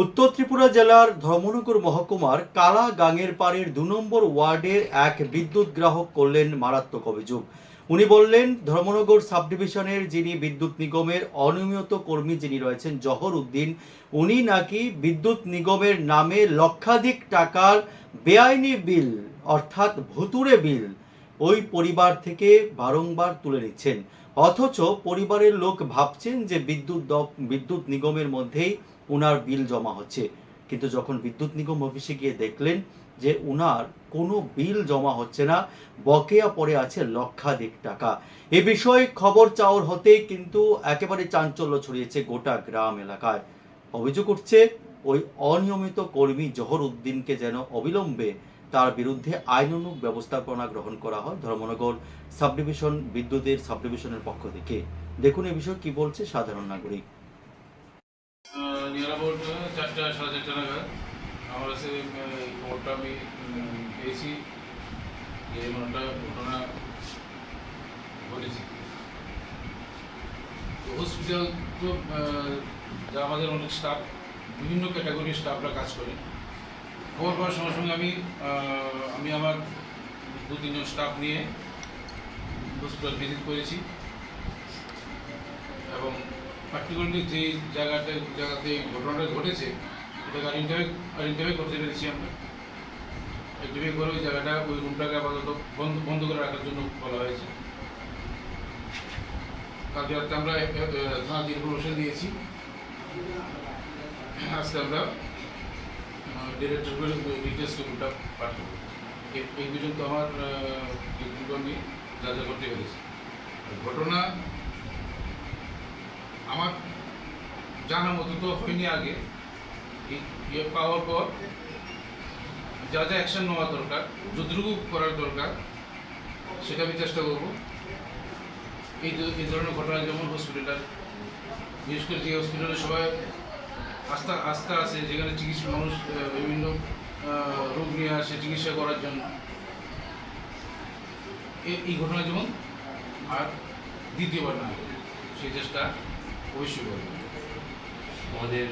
উত্তর ত্রিপুরা জেলার ধর্মনগর মহকুমার কালা গাঙের পাড়ের দু নম্বর ওয়ার্ডের এক বিদ্যুৎ গ্রাহক করলেন মারাত্মক অভিযোগ। উনি বললেন, ধর্মনগর সাব ডিভিশনের যিনি বিদ্যুৎ নিগমের অনিয়মিত কর্মী যিনি রয়েছেন, জহর উদ্দিন, উনি নাকি বিদ্যুৎ নিগমের নামে লক্ষাধিক টাকার বেআইনি বিল, অর্থাৎ ভুতুরে বিল ওই পরিবার থেকে বারংবার তুলে নিচ্ছেন। অথচ পরিবারের লোক ভাবছেন যে বিদ্যুৎ বিদ্যুৎ নিগমের মধ্যেই উনার বিল জমা হচ্ছে। কিন্তু যখন বিদ্যুৎ নিগম অফিসে গিয়ে দেখলেন যে উনার কোনো বিল জমা হচ্ছে না, বকেয়া পড়ে আছে লক্ষাধিক টাকা। এ বিষয়ে খবর চাওয়ার হতেই কিন্তু একেবারে চাঞ্চল্য ছড়িয়েছে গোটা গ্রাম এলাকায়। অভিযোগ উঠছে, ওই অনিয়মিত কর্মী জহর উদ্দিনকে যেন অবিলম্বে তার বিরুদ্ধে আইনানুগ ব্যবস্থাপনা গ্রহণ করা হয় ধর্মনগর সাব ডিভিশন বিদ্যুতের সাব ডিভিশনের পক্ষ থেকে। দেখুন এ বিষয়ে কি বলছে সাধারণ নাগরিক। আমি পেয়েছি ঘটনা হসপিটাল তো যা আমাদের অনেক স্টাফ বিভিন্ন ক্যাটাগরির স্টাফরা কাজ করে। খবর পাওয়ার সঙ্গে সঙ্গে আমি আমি আমার দু তিনজন স্টাফ নিয়ে হসপিটাল ভিজিট করেছি। এবং পার্টিকুলারলি যে জায়গাতে এই ঘটনাটা ঘটেছে এটাকে আইডেন্টিফাই আইডেন্টিফাই করতে পেরেছি আমরা। আইডেন্টিফাই করে ওই জায়গাটা, ওই রুমটাকে আপাতত বন্ধ বন্ধ করে রাখার জন্য বলা হয়েছে। কালকে রাত্রে আমরা থানা ইনফরমেশন দিয়েছি আজকে আমরা ডিরেক্টর করে ডিটেলস রুমটা পাঠাবো এই- পর্যন্ত আমার আহ, আমি যা যা করতে পেরেছি ঘটনা আমার জানা মতো তো হয়নি আগে। ইয়ে পাওয়ার পর যা যা অ্যাকশন নেওয়া দরকার যতটুকু করার দরকার সেটা আমি চেষ্টা করব। এই ধরনের ঘটনা যেমন হসপিটাল বিশেষ করে যে হসপিটালে সবাই আস্থা আস্থা আছে যেখানে চিকিৎসা মানুষ বিভিন্ন রোগ নিয়ে আসে চিকিৎসা করার জন্য। এই ঘটনা যেমন আর দ্বিতীয়বার না সেই চেষ্টা অবশ্যই করবে। আমাদের